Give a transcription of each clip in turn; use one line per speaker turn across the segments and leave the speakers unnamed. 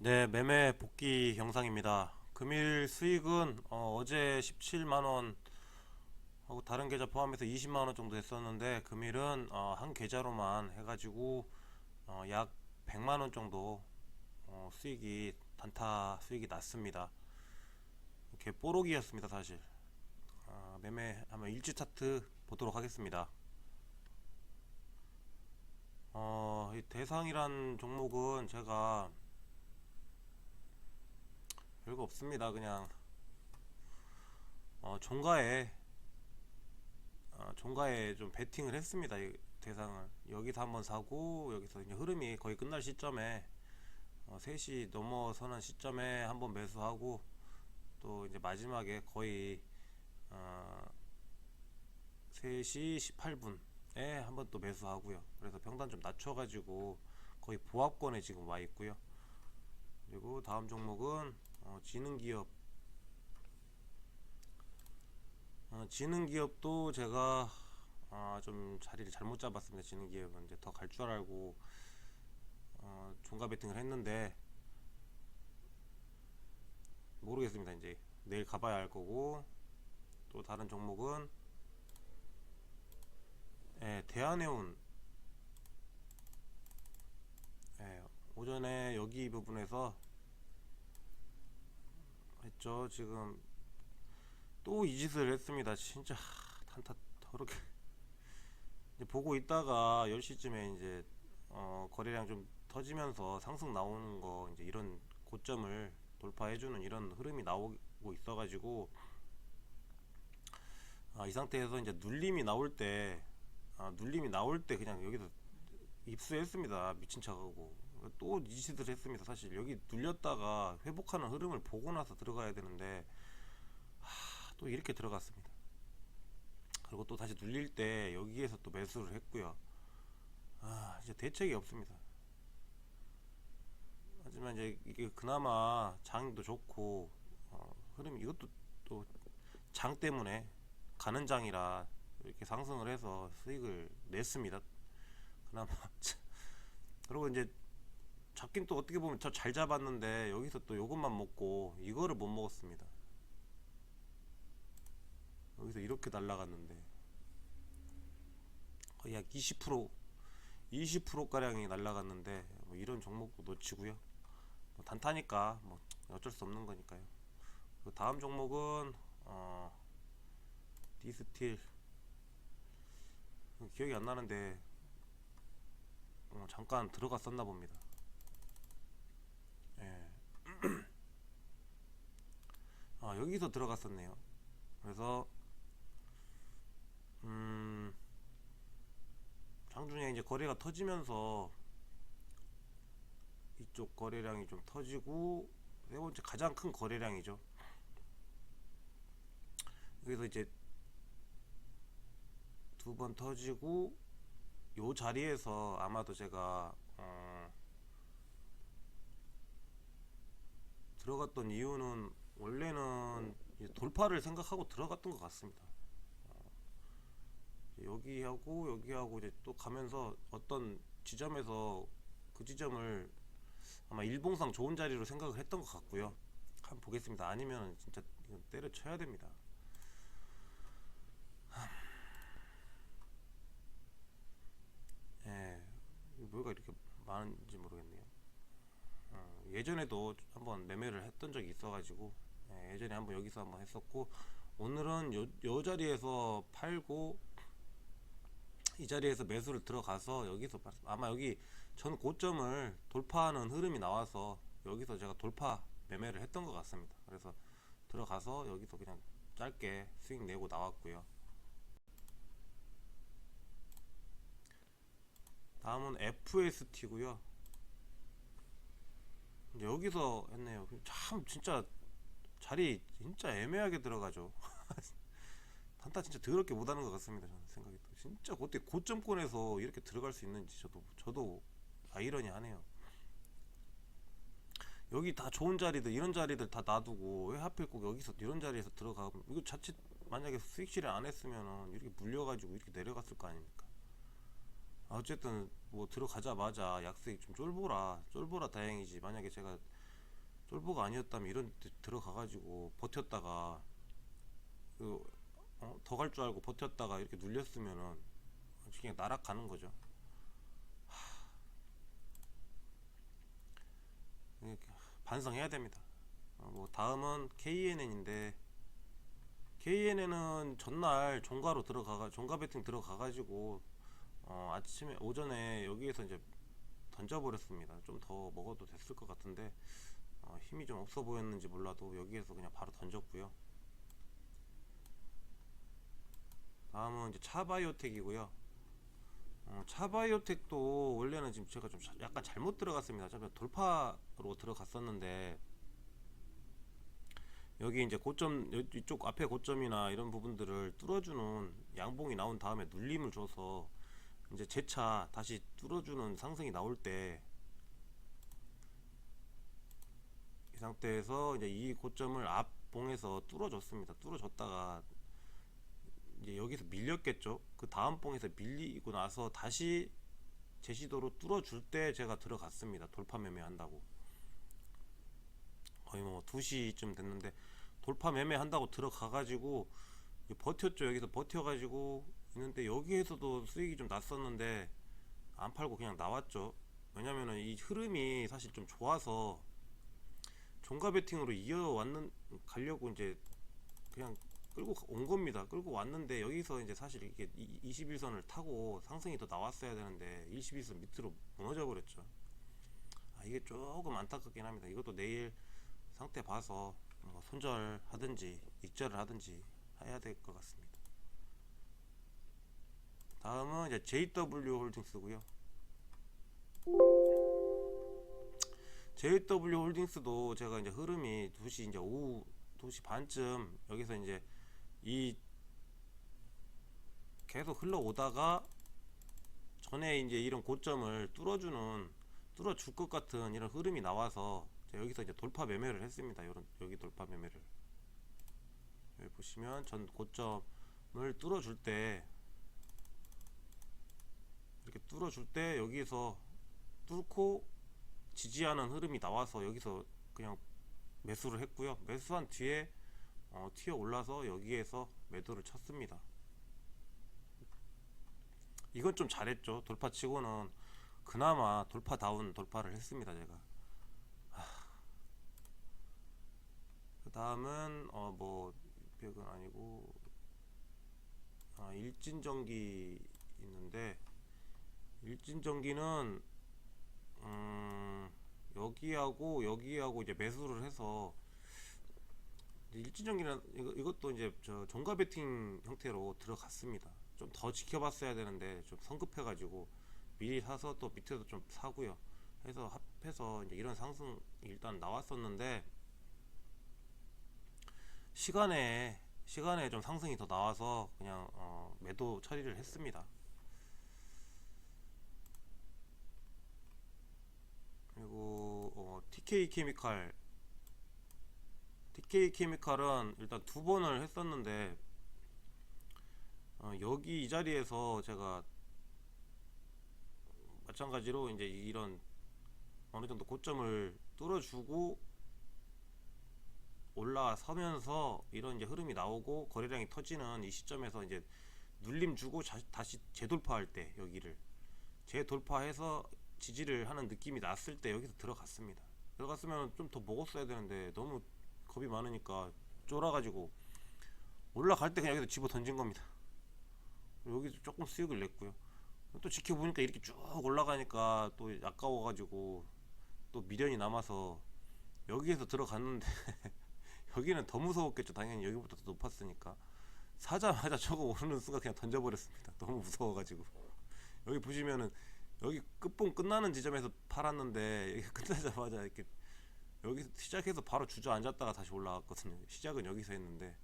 네, 매매 복귀 영상입니다. 금일 수익은 어, 제 17만 원 하고 다른 계좌 포함해서 20만 원 정도 됐었는데 금일은 어, 한 계좌로만 해가지고 어, 약 100만 원 정도 어, 수익이 단타 수익이 났습니다. 이렇게 뽀록이었습니다, 사실. 아, 매매 한번 일주 차트 보도록 하겠습니다. 어, 이 대상이란 종목은 제가 별거 없습니다. 그냥 어, 종가에 어, 종가에 좀 베팅을 했습니다. 이 대상을 여기서 한번 사고 여기서 이제 흐름이 거의 끝날 시점에 어, 3시 넘어서는 시점에 한번 매수하고 또 이제 마지막에 거의 어, 3시 18분에 한번 또 매수하고요. 그래서 평단 좀 낮춰가지고 거의 보합권에 지금 와 있고요. 그리고 다음 종목은 어, 지능기업 어, 지능기업도 제가 아, 좀 자리를 잘못 잡았습니다. 지능기업은 이제 더 갈 줄 알고 어, 종가 베팅을 했는데 모르겠습니다. 이제 내일 가봐야 할 거고 또 다른 종목은 예, 대한해운 예, 오전에 여기 부분에서 했죠. 지금 또 이 짓을 했습니다. 진짜 하, 단타 더럽게 이제 보고 있다가 10시쯤에 이제 어, 거래량 좀 터지면서 상승 나오는 거 이제 이런 고점을 돌파해주는 이런 흐름이 나오고 있어가지고 아, 이 상태에서 이제 눌림이 나올 때 아, 눌림이 나올 때 그냥 여기서 입수했습니다. 미친 척하고 또 이 짓을 했습니다. 사실 여기 눌렸다가 회복하는 흐름을 보고 나서 들어가야 되는데 하, 또 이렇게 들어갔습니다. 그리고 또 다시 눌릴 때 여기에서 또 매수를 했고요. 아 이제 대책이 없습니다. 하지만 이제 이게 그나마 장도 좋고 어, 흐름이 이것도 또 장 때문에 가는 장이라 이렇게 상승을 해서 수익을 냈습니다. 그나마 그리고 이제 잡긴 또 어떻게 보면 저 잘 잡았는데 여기서 또 요것만 먹고 이거를 못 먹었습니다. 여기서 이렇게 날라갔는데 거의 약 20% 20% 가량이 날라갔는데 뭐 이런 종목도 놓치고요. 뭐 단타니까 뭐 어쩔 수 없는 거니까요. 그 다음 종목은 어 디스틸 기억이 안 나는데 어, 잠깐 들어갔었나 봅니다. 예. 아 여기서 들어갔었네요. 그래서 음 장중에 이제 거래가 터지면서 이쪽 거래량이 좀 터지고 세 번째 가장 큰 거래량이죠. 여기서 이제 두 번 터지고 요 자리에서 아마도 제가 어 들어갔던 이유는 원래는 돌파를 생각하고 들어갔던 것 같습니다. 어, 여기하고 여기하고 이제 또 가면서 어떤 지점에서 그 지점을 아마 일봉상 좋은 자리로 생각을 했던 것 같고요. 한번 보겠습니다. 아니면 진짜 때려쳐야 됩니다. 예, 뭐가 이렇게 많은지 모르겠네요. 어, 예전에도 한번 매매를 했던 적이 있어가지고 예, 예전에 한번 여기서 한번 했었고 오늘은 요, 요 자리에서 팔고 이 자리에서 매수를 들어가서 여기서 봤- 아마 여기 전 고점을 돌파하는 흐름이 나와서 여기서 제가 돌파 매매를 했던 것 같습니다. 그래서 들어가서 여기서 그냥 짧게 수익 내고 나왔고요. 다음은 FST고요. 여기서 했네요. 참 진짜 자리 진짜 애매하게 들어가죠. 단타 진짜 더럽게 못하는 것 같습니다. 저는 생각이 또 진짜 그때 고점권에서 이렇게 들어갈 수 있는지 저도 저도 아이러니하네요. 여기 다 좋은 자리들 이런 자리들 다 놔두고 왜 하필 꼭 여기서 이런 자리에서 들어가면 이거 자칫 만약에 수익 실현 안 했으면은 이렇게 물려가지고 이렇게 내려갔을 거 아닙니까? 아, 어쨌든 뭐 들어가자마자 약수익 좀 쫄보라 쫄보라 다행이지 만약에 제가 쫄보가 아니었다면 이런 데 들어가가지고 버텼다가 그, 어? 더갈 줄 알고 버텼다가 이렇게 눌렸으면은 그냥 날아가는 거죠. 하... 반성해야 됩니다. 어, 뭐 다음은 KNN인데 KNN은 전날 종가로 들어가가 종가 배팅 들어가가지고 어, 아침에 오전에 여기에서 이제 던져버렸습니다. 좀 더 먹어도 됐을 것 같은데 어, 힘이 좀 없어 보였는지 몰라도 여기에서 그냥 바로 던졌고요. 다음은 이제 차바이오텍이고요. 어, 차바이오텍도 원래는 지금 제가 좀 자- 약간 잘못 들어갔습니다. 제가 돌파로 들어갔었는데 여기 이제 고점 여- 이쪽 앞에 고점이나 이런 부분들을 뚫어주는 양봉이 나온 다음에 눌림을 줘서 이제 재차 다시 뚫어주는 상승이 나올 때 이 상태에서 이제 이 고점을 앞봉에서 뚫어줬습니다. 뚫어줬다가 이제 여기서 밀렸겠죠. 그 다음 봉에서 밀리고 나서 다시 제시도로 뚫어줄 때 제가 들어갔습니다. 돌파 매매 한다고. 거의 뭐 2시쯤 됐는데 돌파 매매 한다고 들어가가지고 버텼죠. 여기서 버텨가지고 있는데 여기에서도 수익이 좀 났었는데 안 팔고 그냥 나왔죠. 왜냐면은 이 흐름이 사실 좀 좋아서 종가 베팅으로 이어왔는 가려고 이제 그냥 끌고 온 겁니다. 끌고 왔는데 여기서 이제 사실 이게 21선을 타고 상승이 더 나왔어야 되는데 21선 밑으로 무너져 버렸죠. 아, 이게 조금 안타깝긴 합니다. 이것도 내일 상태 봐서 뭐 손절하든지 익절을 하든지 해야 될 것 같습니다. 다음은 이제 JW 홀딩스고요. JW 홀딩스도 제가 이제 흐름이 2시 이제 오후 2시 반쯤 여기서 이제 이 계속 흘러오다가 전에 이제 이런 고점을 뚫어주는 뚫어줄 것 같은 이런 흐름이 나와서 여기서 이제 돌파 매매를 했습니다. 이런 여기 돌파 매매를 여기 보시면 전 고점을 뚫어줄 때 뚫어줄 때 여기서 뚫고 지지하는 흐름이 나와서 여기서 그냥 매수를 했고요. 매수한 뒤에 어, 튀어 올라서 여기에서 매도를 쳤습니다. 이건 좀 잘했죠. 돌파치고는 그나마 돌파다운 돌파를 했습니다. 제가. 그 다음은 어 뭐 600은 아니고 아, 일진전기 있는데 일진전기는 음, 여기하고 여기하고 이제 매수를 해서 일진전기는 이것도 이제 저 종가 베팅 형태로 들어갔습니다. 좀 더 지켜봤어야 되는데 좀 성급해가지고 미리 사서 또 밑에서 좀 사고요. 해서 합해서 이제 이런 상승 일단 나왔었는데 시간에 시간에 좀 상승이 더 나와서 그냥 어, 매도 처리를 했습니다. 그리고 어, TK 케미칼 TK 케미칼은 일단 두 번을 했었는데 어, 여기 이 자리에서 제가 마찬가지로 이제 이런 어느 정도 고점을 뚫어주고 올라서면서 이런 이제 흐름이 나오고 거래량이 터지는 이 시점에서 이제 눌림 주고 자, 다시 재돌파할 때 여기를 재돌파해서 지지를 하는 느낌이 났을 때 여기서 들어갔습니다. 들어갔으면 좀 더 먹었어야 되는데 너무 겁이 많으니까 쫄아가지고 올라갈 때 그냥 여기서 집어 던진 겁니다. 여기서 조금 수익을 냈고요. 또 지켜보니까 이렇게 쭉 올라가니까 또 아까워가지고 또 미련이 남아서 여기에서 들어갔는데 여기는 더 무서웠겠죠. 당연히 여기보다 더 높았으니까 사자마자 저거 오르는 순간 그냥 던져버렸습니다. 너무 무서워가지고 여기 보시면은 여기 끝봉 끝나는 지점에서 팔았는데 여기 끝나자마자 이렇게 여기 시작해서 바로 주저앉았다가 다시 올라갔거든요. 시작은 여기서 했는데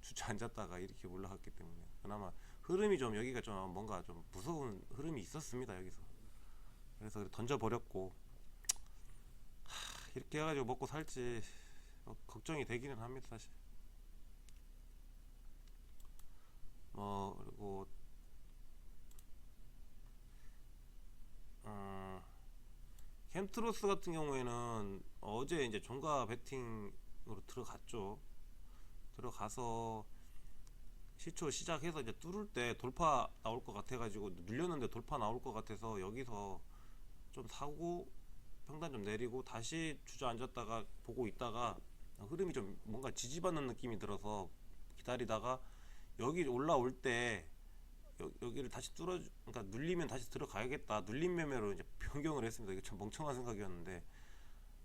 주저앉았다가 이렇게 올라갔기 때문에 그나마 흐름이 좀 여기가 좀 뭔가 좀 무서운 흐름이 있었습니다. 여기서 그래서 던져 버렸고 하, 이렇게 해가지고 먹고 살지 어, 걱정이 되기는 합니다. 사실 뭐 그리고 어, 캠트로스 같은 경우에는 어, 어제 이제 종가 베팅으로 들어갔죠. 들어가서 시초 시작해서 이제 뚫을 때 돌파 나올 것 같아가지고 눌렸는데 돌파 나올 것 같아서 여기서 좀 사고 평단 좀 내리고 다시 주저앉았다가 보고 있다가 흐름이 좀 뭔가 지지받는 느낌이 들어서 기다리다가 여기 올라올 때 여, 여기를 다시 뚫어 그러니까 눌리면 다시 들어가야겠다. 눌림 매매로 이제 변경을 했습니다. 이게 참 멍청한 생각이었는데.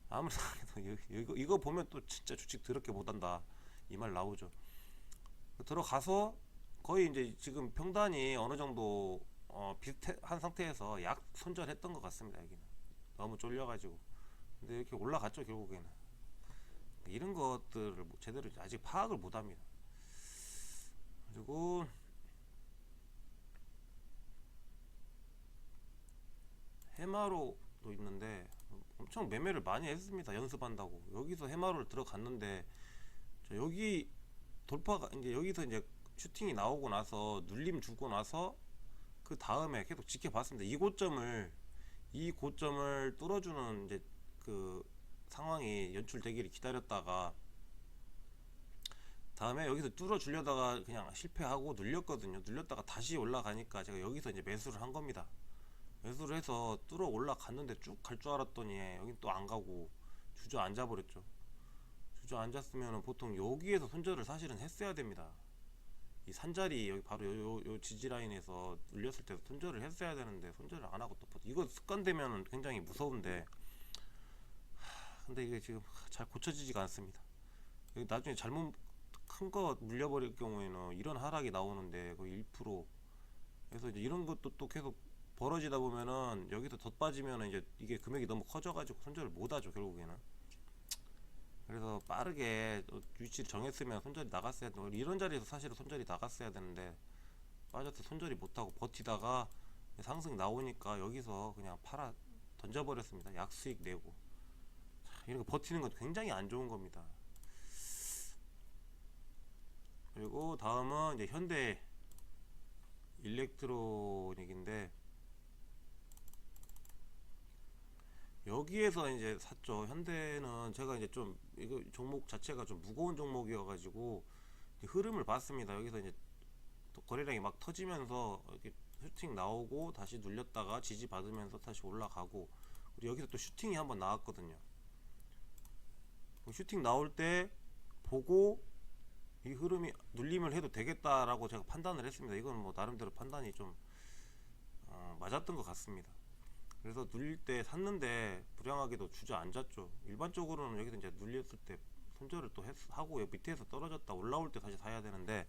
아무리 생각해도 이- 이거, 이거 보면 또 진짜 주식 더럽게 못한다. 이 말 나오죠. 들어가서 거의 이제 지금 평단이 어느 정도 어, 비슷한 상태에서 약 손절했던 것 같습니다 여기는. 너무 쫄려가지고. 근데 이렇게 올라갔죠 결국에는. 이런 것들을 뭐 제대로 아직 파악을 못합니다. 그리고 해마로도 있는데 엄청 매매를 많이 했습니다 연습한다고 여기서 해마로를 들어갔는데 저 여기 돌파가 이제 여기서 이제 슈팅이 나오고 나서 눌림 주고 나서 그 다음에 계속 지켜봤습니다 이 고점을 이 고점을 뚫어주는 이제 그 상황이 연출되기를 기다렸다가 다음에 여기서 뚫어 주려다가 그냥 실패하고 눌렸거든요. 눌렸다가 다시 올라가니까 제가 여기서 이제 매수를 한 겁니다. 매수를 해서 뚫어 올라갔는데 쭉 갈 줄 알았더니 여긴 또 안 가고 주저앉아 버렸죠. 주저앉았으면 보통 여기에서 손절을 사실은 했어야 됩니다. 이 산자리 여기 바로 요, 요, 요 지지 라인에서 눌렸을 때 손절을 했어야 되는데 손절을 안 하고 또 이거 습관되면 굉장히 무서운데 하, 근데 이게 지금 잘 고쳐지지가 않습니다. 여기 나중에 잘못 큰 거 물려버릴 경우에는 이런 하락이 나오는데 거의 1% 그래서 이제 이런 것도 또 계속 벌어지다 보면은 여기서 덧 빠지면은 이제 이게 금액이 너무 커져가지고 손절을 못하죠 결국에는. 그래서 빠르게 또 위치를 정했으면 손절이 나갔어야 되는 이런 자리에서 사실은 손절이 나갔어야 되는데 빠져서 손절이 못하고 버티다가 상승 나오니까 여기서 그냥 팔아 던져버렸습니다. 약수익 내고. 자, 이런 거 버티는 건 굉장히 안 좋은 겁니다. 그리고 다음은 이제 현대 일렉트로닉인데 여기에서 이제 샀죠. 현대는 제가 이제 좀 이거 종목 자체가 좀 무거운 종목이어가지고 흐름을 봤습니다. 여기서 이제 또 거래량이 막 터지면서 이렇게 슈팅 나오고 다시 눌렸다가 지지 받으면서 다시 올라가고 그리고 여기서 또 슈팅이 한번 나왔거든요. 그 슈팅 나올 때 보고 이 흐름이 눌림을 해도 되겠다라고 제가 판단을 했습니다. 이건 뭐 나름대로 판단이 좀 어, 맞았던 것 같습니다. 그래서 눌릴 때 샀는데 불량하게도 주저앉았죠. 일반적으로는 여기서 이제 눌렸을 때 손절을 또 했, 하고 밑에서 떨어졌다 올라올 때 다시 사야 되는데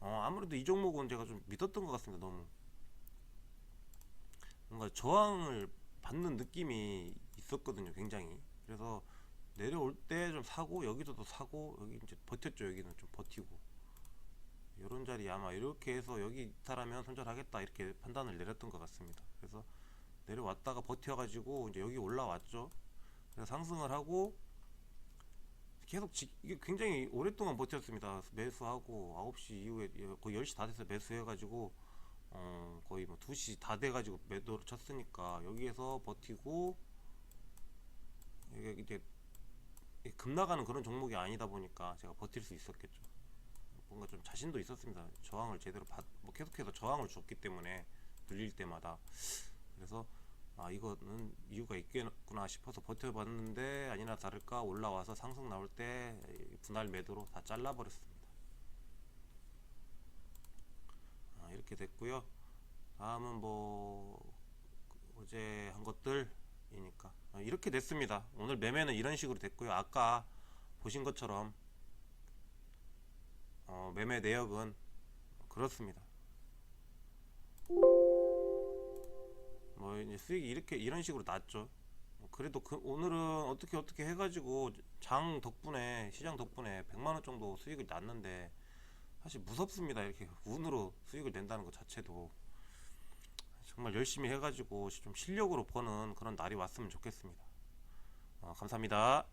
어, 아무래도 이 종목은 제가 좀 믿었던 것 같습니다. 너무 뭔가 저항을 받는 느낌이 있었거든요. 굉장히 그래서 내려올 때 좀 사고 여기서도 사고 여기 이제 버텼죠. 여기는 좀 버티고 이런 자리 아마 이렇게 해서 여기 이탈하면 손절하겠다 이렇게 판단을 내렸던 것 같습니다. 그래서 내려왔다가 버텨가지고 이제 여기 올라왔죠. 그래서 상승을 하고 계속 지, 이게 굉장히 오랫동안 버텼습니다. 매수하고 9시 이후에 거의 10시 다 돼서 매수해가지고 어, 거의 뭐 2시 다 돼가지고 매도를 쳤으니까 여기에서 버티고 이게 이제 이게 급 나가는 그런 종목이 아니다 보니까 제가 버틸 수 있었겠죠. 뭔가 좀 자신도 있었습니다. 저항을 제대로 받, 뭐 계속해서 저항을 줬기 때문에 눌릴 때마다 그래서 아 이거는 이유가 있겠구나 싶어서 버텨봤는데 아니나 다를까 올라와서 상승 나올 때 분할 매도로 다 잘라버렸습니다. 아, 이렇게 됐고요. 다음은 뭐 어제 한 것들이니까 아, 이렇게 됐습니다. 오늘 매매는 이런 식으로 됐고요. 아까 보신 것처럼 어, 매매 내역은 그렇습니다. 뭐 이제 수익이 이렇게 이런 식으로 났죠. 뭐 그래도 그 오늘은 어떻게 어떻게 해가지고 장 덕분에 시장 덕분에 100만 원 정도 수익을 났는데 사실 무섭습니다. 이렇게 운으로 수익을 낸다는 것 자체도 정말 열심히 해가지고 좀 실력으로 버는 그런 날이 왔으면 좋겠습니다. 어, 감사합니다.